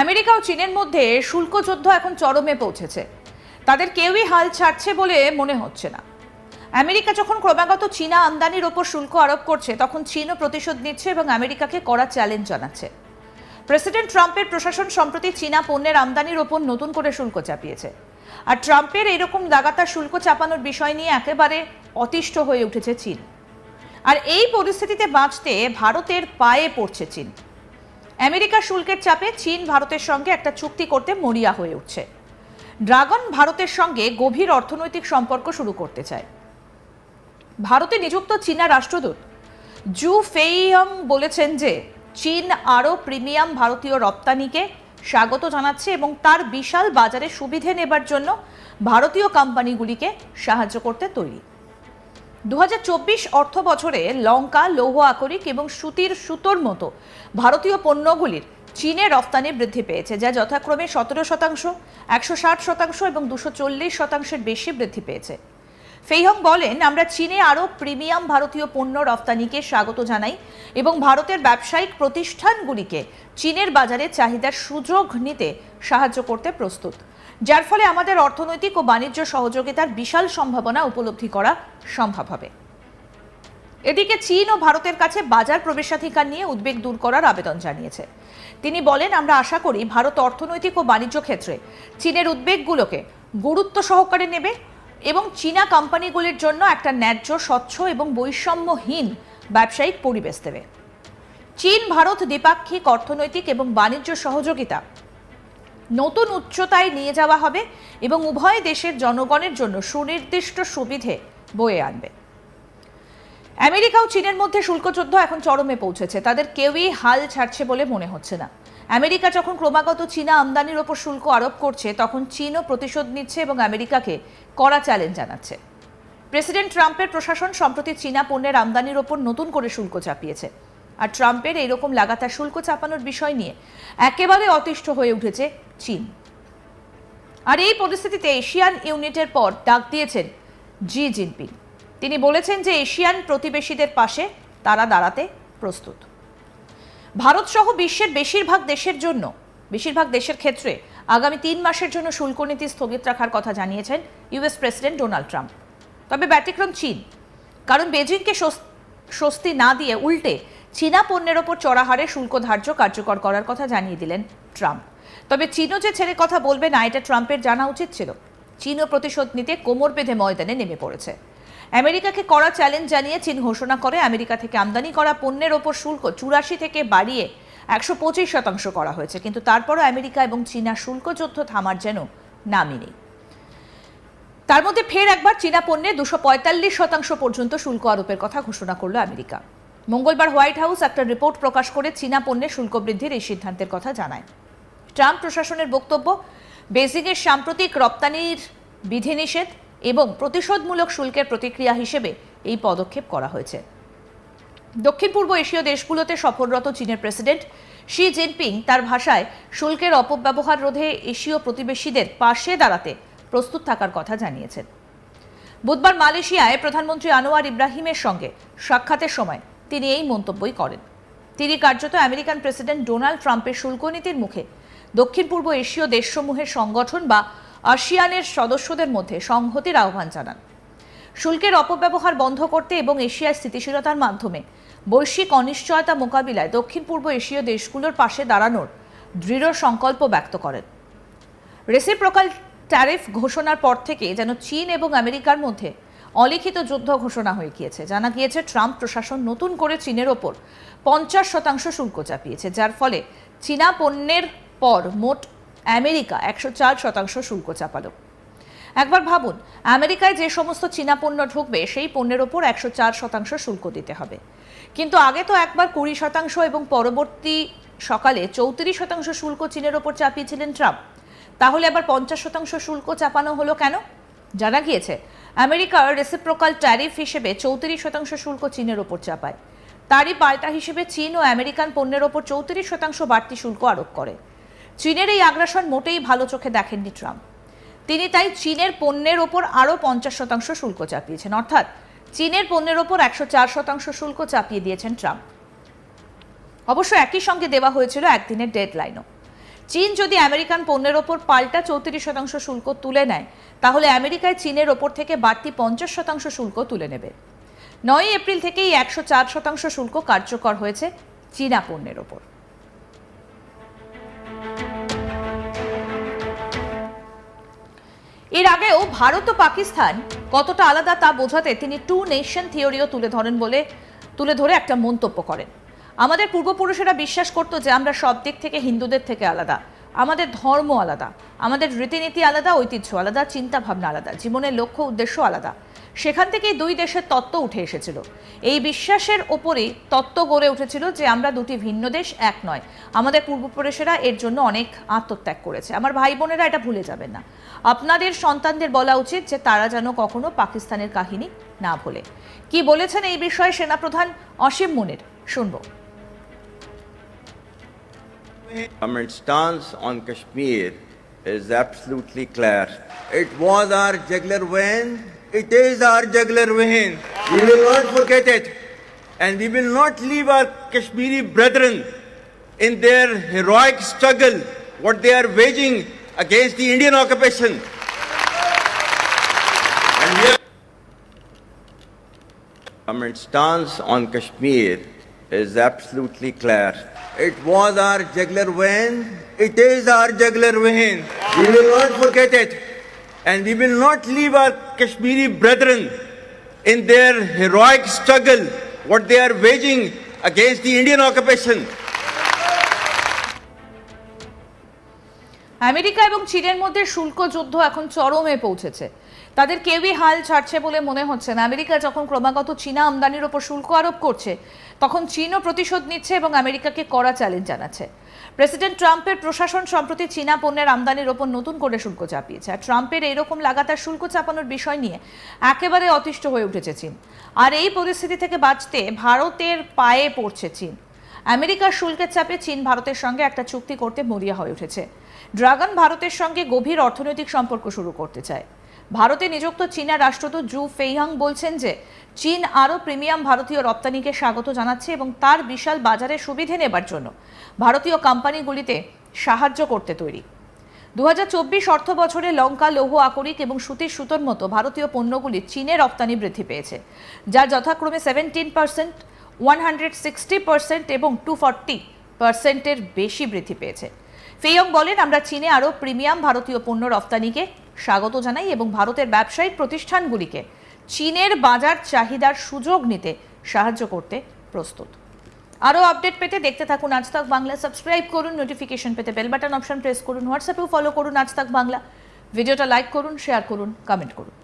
America ও চীনের মধ্যে শুল্ক যুদ্ধ এখন চরমে পৌঁছেছে। তাদের কেউই হাল ছাড়ছে বলে মনে হচ্ছে না। আমেরিকা যখন ক্রমাগত চীনা আমদানির ওপর শুল্ক আরোপ করছে, তখন চীনও প্রতিশোধ নিচ্ছে এবং আমেরিকাকে কড়া চ্যালেঞ্জ জানাচ্ছে। প্রেসিডেন্ট ট্রাম্পের প্রশাসন সম্প্রতি চীনা পণ্যের আমদানির ওপর নতুন করে শুল্ক চাপিয়েছে। আর ট্রাম্পের এরকম লাগাতার শুল্ক চাপানোর বিষয় নিয়ে একেবারে অতিষ্ঠ হয়ে উঠেছে চীন। আর এই পরিস্থিতিতে বাঁচতে ভারতের পায়ে পড়ছে চীন। আমেরিকার শুল্কের চাপে চীন ভারতের সঙ্গে একটা চুক্তি করতে মরিয়া হয়ে উঠছে। ড্রাগন ভারতের সঙ্গে গভীর অর্থনৈতিক সম্পর্ক শুরু করতে চায়। ভারতে নিযুক্ত চীনা রাষ্ট্রদূত জু ফেইয়ং বলেছেন যে, চীন আরও প্রিমিয়াম ভারতীয় রপ্তানিকে স্বাগত জানাচ্ছে এবং তার বিশাল বাজারে সুবিধে নেবার জন্য ভারতীয় কোম্পানিগুলিকে সাহায্য করতে তৈরি। দু হাজার চব্বিশ অর্থ বছরে লঙ্কা, লৌহ আকরিক এবং সুতির সুতোর মতো ভারতীয় পণ্যগুলির চীনে রফতানি বৃদ্ধি পেয়েছে, যা যথাক্রমে সতেরো শতাংশ, একশো ষাট শতাংশ এবং দুশো শতাংশের বেশি বৃদ্ধি পেয়েছে। ফেইহং বলেন, আমরা চীনে আরও প্রিমিয়াম ভারতীয় পণ্য রফতানিকে স্বাগত জানাই এবং ভারতের ব্যবসায়িক প্রতিষ্ঠানগুলিকে চীনের বাজারে চাহিদার সুযোগ নিতে সাহায্য করতে প্রস্তুত। যার ফলে আমাদের অর্থনৈতিক ও বাণিজ্য সহযোগিতার বিশাল সম্ভাবনা উপলব্ধি করা সম্ভব হবে। এদিকে চীন ও ভারতের কাছে বাজার প্রবেশাধিকার নিয়ে উদ্বেগ দূর করার আবেদন জানিয়েছে। তিনি বলেন, আমরা আশা করি ভারত অর্থনৈতিক ও বাণিজ্য ক্ষেত্রে চীনের উদ্বেগগুলোকে গুরুত্ব সহকারে নেবে এবং চীনা কোম্পানিগুলির জন্য একটা ন্যায্য, স্বচ্ছ এবং বৈষম্যহীন ব্যবসায়িক পরিবেশ দেবে। চীন, ভারত দ্বিপাক্ষিক অর্থনৈতিক এবং বাণিজ্য সহযোগিতা নতুন উচ্চতায় নিয়ে যাওয়া হবে এবং উভয় দেশের জনগণের জন্য সুনির্দিষ্ট সুবিধে বয়ে আনবে। আমেরিকা ও চীনের মধ্যে শুল্ক যুদ্ধ এখন চরমে পৌঁছেছে। তাদের কেউই হাল ছাড়ছে বলে মনে হচ্ছে না। আমেরিকা যখন ক্রমাগত চীনা আমদানির ওপর শুল্ক আরোপ করছে, তখন চীনও প্রতিশোধ নিচ্ছে এবং আমেরিকাকে কড়া চ্যালেঞ্জ জানাচ্ছে। প্রেসিডেন্ট ট্রাম্পের প্রশাসন সম্প্রতি চীনা পণ্যের আমদানির ওপর নতুন করে শুল্ক চাপিয়েছে। আর ট্রাম্পের এইরকম লাগাতার শুল্ক চাপানোর বিষয় নিয়ে একেবারে অতিষ্ঠ হয়ে উঠেছে চীন। আর এই পরিস্থিতিতে এশিয়ান ইউনিটের পর ডাক দিয়েছেন জি জিনপিং। তিনি বলেছেন যে এশিয়ান প্রতিবেশীদের পাশে তারা দাঁড়াতে প্রস্তুত। ভারত সহ বিশ্বের বেশিরভাগ দেশের জন্য, বেশিরভাগ দেশের ক্ষেত্রে আগামী তিন মাসের জন্য শুল্ক নীতি স্থগিত রাখার কথা জানিয়েছেন ইউএস প্রেসিডেন্ট ডোনাল্ড ট্রাম্প। তবে ব্যতিক্রম চীন, কারণ বেজিংকে স্বস্তি না দিয়ে উল্টে চীনা পণ্যের ওপর চড়া হারে শুল্ক ধার্য কার্যকর করার কথা জানিয়ে দিলেন ট্রাম্প। তবে চীনও যে ছেড়ে কথা বলবে না, এটা ট্রাম্পের জানা উচিত ছিল। চীনও প্রতিশোধ নিতে কোমর বেঁধে ময়দানে নেমে পড়েছে। আমেরিকাকে কড়া চ্যালেঞ্জ জানিয়ে চীন ঘোষণা করে, আমেরিকা থেকে আমদানি করা পণ্যের ওপর শুল্ক চুরাশি থেকে বাড়িয়ে একশো পঁচিশ শতাংশ করা হয়েছে। কিন্তু তারপরও আমেরিকা এবং চীনা শুল্ক যুদ্ধ থামার যেন নামই নেই। তার মধ্যে ফের একবার চীনা পণ্যে দুশো পঁয়তাল্লিশ শতাংশ পর্যন্ত শুল্ক আরোপের কথা ঘোষণা করল আমেরিকা। মঙ্গলবার হোয়াইট হাউস একটা রিপোর্ট প্রকাশ করে চীনা পণ্যের শুল্ক বৃদ্ধির এই সিদ্ধান্তের কথা জানায়। ট্রাম্প প্রশাসনের বক্তব্য বেজিংয়ের সাম্প্রতিক রপ্তানির বিধিনিষেধ এবং প্রতিশোধমূলক শুল্কের প্রতিক্রিয়া হিসেবে এই পদক্ষেপ করা হয়েছে। দক্ষিণ পূর্ব এশীয় দেশগুলোতে সফররত চীনের প্রেসিডেন্ট শি জিনপিং তার ভাষায় শুল্কের অপব্যবহার রোধে এশীয় প্রতিবেশীদের পাশে দাঁড়াতে প্রস্তুত থাকার কথা জানিয়েছেন। বুধবার মালয়েশিয়ায় প্রধানমন্ত্রী আনোয়ার ইব্রাহিমের সঙ্গে সাক্ষাতের সময় তিনি এই মন্তব্যই করেন। তিনি কার্যত আমেরিকান প্রেসিডেন্ট ডোনাল্ড ট্রাম্পের শুল্ক নীতির মুখে দক্ষিণ পূর্ব এশীয় দেশসমূহের সংগঠন বা আসিয়ানের সদস্যদের মধ্যে সংহতির আহ্বান জানান। শুল্কের অপব্যবহার বন্ধ করতে এবং এশিয়ার স্থিতিশীলতার মাধ্যমে বৈশ্বিক অনিশ্চয়তা মোকাবিলায় দক্ষিণ পূর্ব এশীয় দেশগুলোর পাশে দাঁড়ানোর দৃঢ় সংকল্প ব্যক্ত করেন। রেসিপ্রোকাল ট্যারিফ ঘোষণার পর থেকে যেন চীন এবং আমেরিকার মধ্যে অলিখিত যুদ্ধ ঘোষণা হয়ে গিয়েছে। জানা গিয়েছে, ট্রাম্প প্রশাসন নতুন করে চীনের ওপর পঞ্চাশ শতাংশ শুল্ক চাপিয়েছে, যার ফলে চীনা পণ্যের পর মোট আমেরিকা একশো চার শতাংশ শুল্ক চাপালো। একবার ভাবুন, আমেরিকায় যে সমস্ত চীনা পণ্য ঢুকবে, সেই পণ্যের ওপর একশো চার শতাংশ শুল্ক দিতে হবে। কিন্তু আগে তো একবার কুড়ি শতাংশ এবং পরবর্তী সকালে চৌত্রিশ শতাংশ শুল্ক চীনের ওপর চাপিয়েছিলেন ট্রাম্প। তাহলে আবার পঞ্চাশ শতাংশ শুল্ক চাপানো হলো কেন? জানা গিয়েছে, আমেরিকার রেসিপ্রোকাল ট্যারিফ হিসেবে চৌত্রিশ শতাংশ শুল্ক চীনের ওপর চাপায়। তারই পাল্টা হিসেবে চীন ও আমেরিকান পণ্যের ওপর চৌত্রিশ শতাংশ বাড়তি শুল্ক আরোপ করে। চীনের এই আগ্রাসন মোটেই ভালো চোখে দেখেননি ট্রাম্প। তিনি তাই চীনের পণ্যের ওপর আরও পঞ্চাশ শতাংশ শুল্ক চাপিয়েছেন। অর্থাৎ চীনের পণ্যের ওপর একশো চার শতাংশ শুল্ক চাপিয়ে দিয়েছেন ট্রাম্প। অবশ্য একই সঙ্গে দেওয়া হয়েছিল একদিনের ডেডলাইনও। চীন যদি আমেরিকান পণ্যের ওপর পাল্টা চৌত্রিশ শতাংশ শুল্ক তুলে নেয়, তাহলে আমেরিকায় চীনের ওপর থেকে বাড়তি পঞ্চাশ শতাংশ শুল্ক তুলে নেবে। নয় এপ্রিল থেকেই একশো চার শতাংশ শুল্ক কার্যকর হয়েছে চীনা পণ্যের ওপর। এর আগেও ভারত ও পাকিস্তান কতটা আলাদা তা বোঝাতে তিনি টু নেশন থিওরিও তুলে ধরেন বলে, তুলে ধরে একটা মন্তব্য করেন। আমাদের পূর্বপুরুষেরা বিশ্বাস করতো যে আমরা সব দিক থেকে হিন্দুদের থেকে আলাদা। আমাদের ধর্ম আলাদা। আমাদের রীতিনীতি আলাদা, ঐতিহ্য আলাদা, চিন্তাভাবনা আলাদা। জীবনের লক্ষ্য, উদ্দেশ্য আলাদা। সেখান থেকেই দুই দেশের তত্ত্ব উঠে এসেছিল। এই বিশ্বাসের ওপরেই তত্ত্ব গড়ে উঠেছিল যে আমরা দুটি ভিন্ন দেশ এক নয়। আমাদের পূর্বপুরুষেরা এর জন্য অনেক আত্মত্যাগ করেছে। আমার ভাই বোনেরা এটা ভুলে যাবেন না। আপনাদের সন্তানদের বলা উচিত যে তারা যেন কখনো পাকিস্তানের কাহিনী না ভোলে। কি বলেছেন এই বিষয়ে সেনাপ্রধান অসীম মুনির? শুনব। Government stance on Kashmir is absolutely clear. It was our jugular vein, it is our jugular vein. We will not forget it. And we will not leave our Kashmiri brethren in their heroic struggle, what they are waging against the Indian occupation. And we are Government stance on Kashmir is absolutely clear. It was our jugular vein, it is our jugular vein. We will not forget it. And we will not leave our Kashmiri brethren in their heroic struggle, what they are waging against the Indian occupation. America এবং চীনের মধ্যে শুল্ক যুদ্ধ এখন চরমে পৌঁছেছে তাদের কেউই হাল ছাড়ছে বলে মনে হচ্ছে না। আমেরিকা যখন ক্রমাগত চীনা আমদানির ওপর শুল্ক আরোপ করছে, তখন চীনও প্রতিশোধ নিচ্ছে এবং আমেরিকাকে কড়া চ্যালেঞ্জ জানাচ্ছে। প্রেসিডেন্ট ট্রাম্পের প্রশাসন সম্প্রতি চীনা পণ্যের আমদানির ওপর নতুন করে শুল্ক চাপিয়েছে। আর ট্রাম্পের এইরকম লাগাতার শুল্ক চাপানোর বিষয় নিয়ে একেবারে অতিষ্ঠ হয়ে উঠেছে চীন। আর এই পরিস্থিতি থেকে বাঁচতে ভারতের পায়ে পড়ছে চীন। আমেরিকার শুল্কের চাপে চীন ভারতের সঙ্গে একটা চুক্তি করতে মরিয়া হয়ে উঠেছে। ড্রাগন ভারতের সঙ্গে গভীর অর্থনৈতিক সম্পর্ক শুরু করতে চায়। ভারতে নিযুক্ত চীনা রাষ্ট্রদূত জু ফেইহাং বলছেন যে, চীন আরও প্রিমিয়াম ভারতীয় রপ্তানিকে স্বাগত জানাচ্ছে এবং তার বিশাল বাজারে সুবিধে নেবার জন্য ভারতীয় কোম্পানিগুলিতে সাহায্য করতে তৈরি। দু হাজার অর্থ বছরে লঙ্কা, লৌহ, আকরিক এবং সুতির সুতোর মতো ভারতীয় পণ্যগুলি চীনে রপ্তানি বৃদ্ধি পেয়েছে, যার যথাক্রমে seventeen percent one hundred sixty percent এবং টু ফর্টি পার্সেন্টের বেশি বৃদ্ধি পেয়েছে। ফেয়ং বলেন, আমরা চীনে আরও প্রিমিয়াম ভারতীয় পণ্য রপ্তানিকে স্বাগত জানাই এবং ভারতের ব্যবসায়িক প্রতিষ্ঠানগুলিকে চীনের বাজার চাহিদার সুযোগ নিতে সাহায্য করতে প্রস্তুত। আরও আপডেট পেতে দেখতে থাকুন আজ তাক বাংলা। সাবস্ক্রাইব করুন নোটিফিকেশন পেতে বেল বাটন অপশন প্রেস করুন হোয়াটসঅ্যাপেও ফলো করুন আজ তাক বাংলা। ভিডিওটা লাইক করুন শেয়ার করুন কমেন্ট করুন।